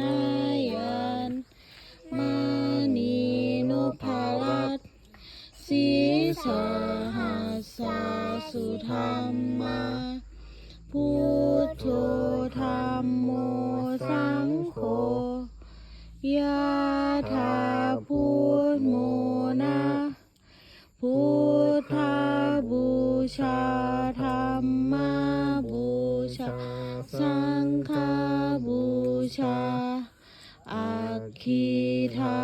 นายันมานีนุภารัตสีสหัสสาสุธรรมาพุทโธธรรมโมสังโฆยะถาพุทโมนะพุทธาบูชาธรรมาบูชา สังฆาบูชา คีทา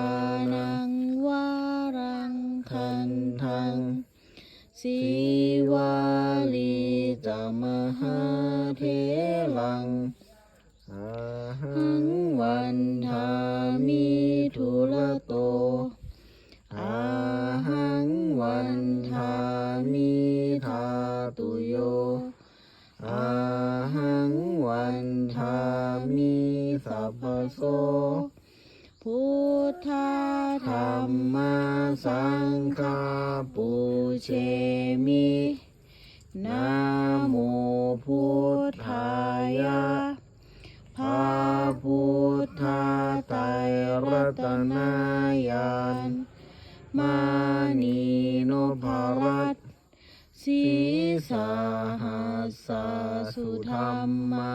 นังวารังคันทังสีวาลีจามหาเทลังหังวันทามิทุระโตอาหังวันทามิทาตุโยอาหังวันทามิสัพพโส พุทธธรรมสังฆปูเชมินะโมพุทธายะพระพุทธาไตรรัตนายานมานีโนภรัตสีสาหัสสาสุธรรมา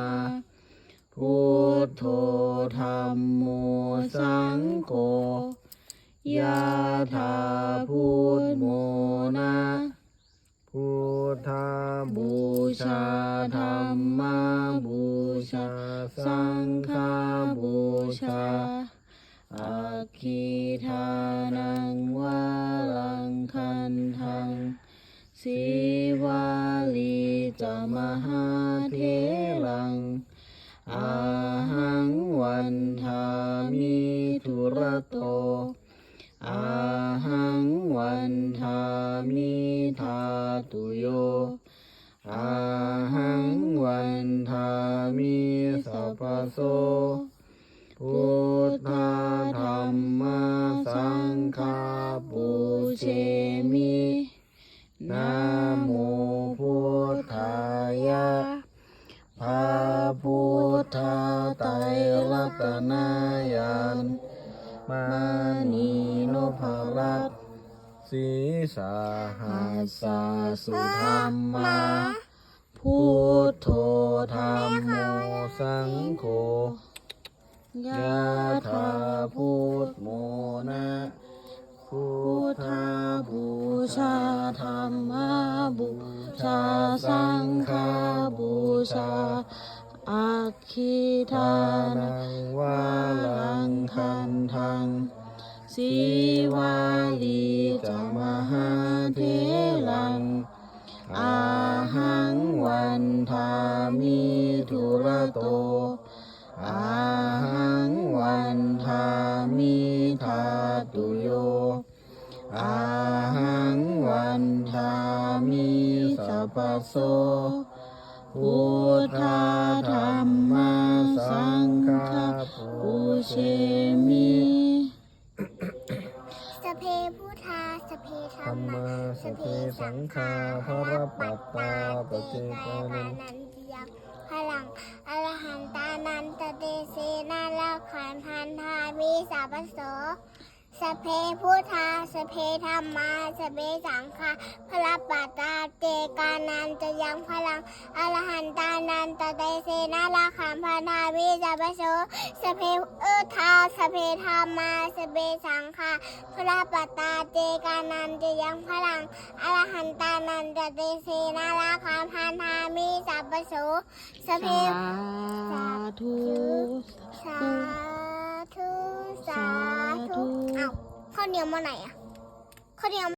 พุทโธธรรมโมสังโฆยะถาพุทโมนะพุทธาบูชาธรรมาบูชา สังฆาบูชาอาคีทานังวาลังคันทังสีวาลีจมหาเทลัง อาหังวันทามิทุระโต อาหังวันทามิทาตุโย อาหังวันทามิสัพพโส พุท นีโนภรัตสีสาหาสสาสุธรรมาพุทโธธรรมโมสังโฆยะถาพุทโมนะพุทธาบูชาธรรมาบูชาสังฆาบูชาอาคิทานังวาลังคันทัง สีวาลีจามหาเทลัง อาหังวันทามิทุระโต อาหังวันทามิทาตุโย อาหังวันทามิสัพพโสพุทธาธรรมาสังฆาปูเชมิ ธรรมาสเพสังฆาพระปัปัตตาปเจกานันันนันติยักพลังอรหันตานันตเตเสนาลาขันพันธามีสัพพโส สเพพุทธาสเพธรรมาสเพสังฆาพระปัตตาเจกานันจะยังพลังอรหันตานันตเตเสนาลาขันพันธามีสัพพโสสเพเอทาสเพธรรมาสเพสังฆาพระปัตตาเจกานันจะยังพลังอรหันตานันตเตเสนาราคาพันธามีสัพพโสสเพสาธุ เหนียวมาไหนอะข้าวเหนียว